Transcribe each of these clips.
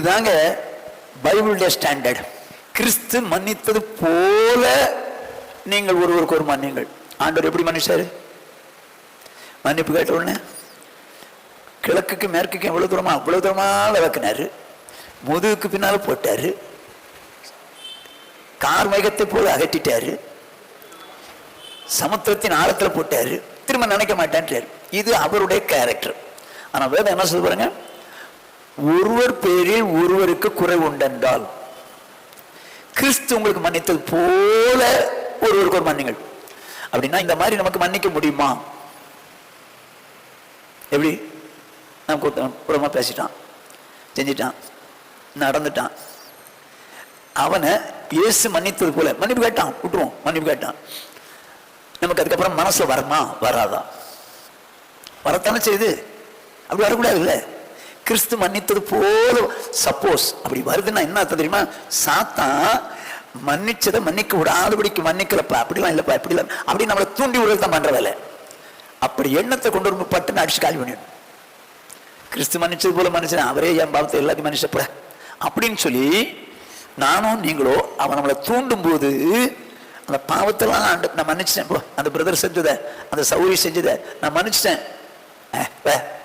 இதுதாங்க பைபிளுடைய ஸ்டாண்டர்ட் கிறிஸ்து மன்னித்தது போல நீங்கள் ஒருவருக்கு ஒரு மன்னிங்கள் ஆண்டவர் எப்படி மன்னிச்சாரு? மன்னிப்பு கேட்ட உடனே கிழக்குக்கு மேற்குக்கு எவ்வளவு தூரமா? அவ்வளவு தூரமா விளக்குனாரு. முதுகுக்கு பின்னால போட்டாரு. கார் மேகத்தை போல அகற்றிட்டாரு. சமுத்திரத்தின் ஆழத்துல போட்டாரு. திரும்ப நினைக்க மாட்டேன் இது அவருடைய கேரக்டர் ஆனா வேதம் என்ன சொல்ல பாருங்க? ஒருவர் பேரில் ஒருவருக்கு குறை உண்டென்றால் கிறிஸ்து உங்களுக்கு மன்னித்தது போல ஒருவருக்கு ஒரு மன்னிங்கள் அப்படின்னா இந்த மாதிரி நமக்கு மன்னிக்க முடியுமா? எப்படி? நமக்கு ஒருத்தன் புறமா பேசிட்டான். செஞ்சிட்டான். நடந்துட்டான். அவனை இயேசு மன்னித்தது போல மன்னிப்பு கேட்டான் விட்டுருவோம் மன்னிப்பு கேட்டான். நமக்கு அதுக்கப்புறம் மனசு வரமா? வராதா? வரத்தானே செய்யுது. அப்படி வரக்கூடாதுல்ல? கிறிஸ்து மன்னித்தது போல சப்போஸ் அப்படி வருதுன்னா என்ன அர்த்தம் தெரியுமா? சாத்தான் மன்னிச்சதை மன்னிக்க விடாதபடிக்கு மன்னிக்கலப்பா. அப்படிலாம் இல்லப்பா இப்படி இல்லை அப்படி நம்மளை தூண்டி விடுறது தான் பண்ற வேலை. அப்படி எண்ணத்தை கொண்டு வரும் பட்டுன்னு அடிச்சு காலி பண்ணிடும். கிறிஸ்து மன்னிச்சது போல மன்னிச்சேன். அவரே என் பாவத்தை எல்லாத்தையும் மன்னிச்சப்பட அப்படின்னு சொல்லி நானும் நீங்களோ அவன் நம்மளை தூண்டும் போது அந்த பாவத்தெல்லாம் நான் மன்னிச்சிட்டேன். போ அந்த பிரதர் செஞ்சதை அந்த சௌரி செஞ்சதை நான் மன்னிச்சிட்டேன்.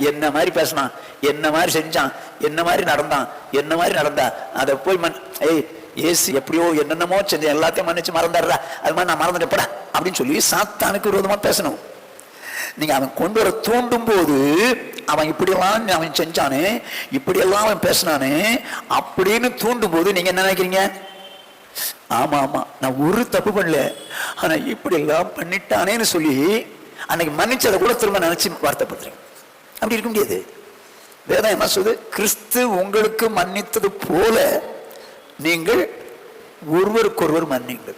என்ன மாதிரி பேசினான்? என்ன மாதிரி செஞ்சான்? என்ன மாதிரி நடந்தான்? என்ன மாதிரி நடந்தா? அதை போய் மன் ஏய் ஏசு எப்படியோ என்னென்னமோ செஞ்சேன் எல்லாத்தையும் மன்னிச்சு மறந்துடுறா. அது மாதிரி நான் மறந்துட்டேப்படா அப்படின்னு சொல்லி சாத்தானுக்கு விரோதமாக பேசணும். நீங்க அவன் கொண்டு வர தூண்டும் போது அவன் இப்படியெல்லாம் அவன் செஞ்சானே இப்படியெல்லாம் அவன் பேசினானே அப்படின்னு தூண்டும் போது நீங்க என்ன நினைக்கிறீங்க? ஆமா ஆமா நான் ஒரு தப்பு பண்ணல. ஆனா இப்படி எல்லாம் பண்ணிட்டானேன்னு சொல்லி அன்னைக்கு மன்னிச்சதை கூட திரும்ப நினைச்சு வருத்தப்படுறீங்க அப்படி இருக்க முடியாது. வேதம் என்ன சொல்லுது? கிறிஸ்து உங்களுக்கு மன்னித்தது போல நீங்கள் ஒருவருக்கொருவர் மன்னிங்கள்